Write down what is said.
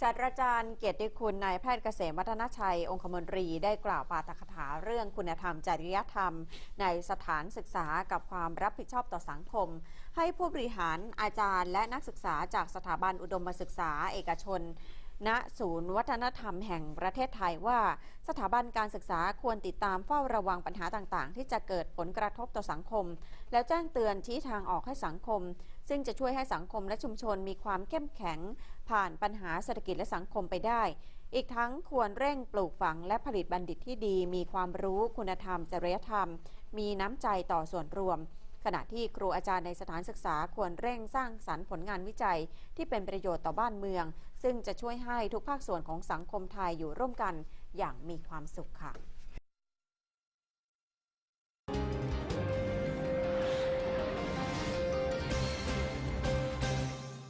ศาสตราจารย์เกียรติคุณนายแพทย์เกษมวัฒนชัย องคมนตรีได้กล่าวปาฐกถาเรื่องคุณธรรมจริยธรรม ในสถานศึกษากับความรับผิดชอบต่อสังคม ให้ผู้บริหารอาจารย์และนักศึกษาจากสถาบันอุดมศึกษาเอกชน ณศูนย์วัฒนธรรมแห่งประเทศไทยว่า สถาบันการศึกษาควรติดตามเฝ้าระวังปัญหาต่างๆ ที่จะเกิดผลกระทบต่อสังคม แล้วแจ้งเตือนชี้ทางออกให้สังคม ซึ่งจะช่วยให้สังคมและชุมชนมีความเข้มแข็ง ผ่านปัญหาเศรษฐกิจและสังคมไปได้ อีกทั้งควรเร่งปลูกฝังและผลิตบัณฑิตที่ดี มีความรู้คุณธรรมจริยธรรม มีน้ำใจต่อส่วนรวม ขณะที่ครูอาจารย์ในสถานศึกษาควรเร่งสร้างสรรค์ผลงานวิจัย ที่เป็นประโยชน์ต่อบ้านเมือง ซึ่งจะช่วยให้ทุกภาคส่วนของสังคมไทยอยู่ร่วมกันอย่างมีความสุขค่ะ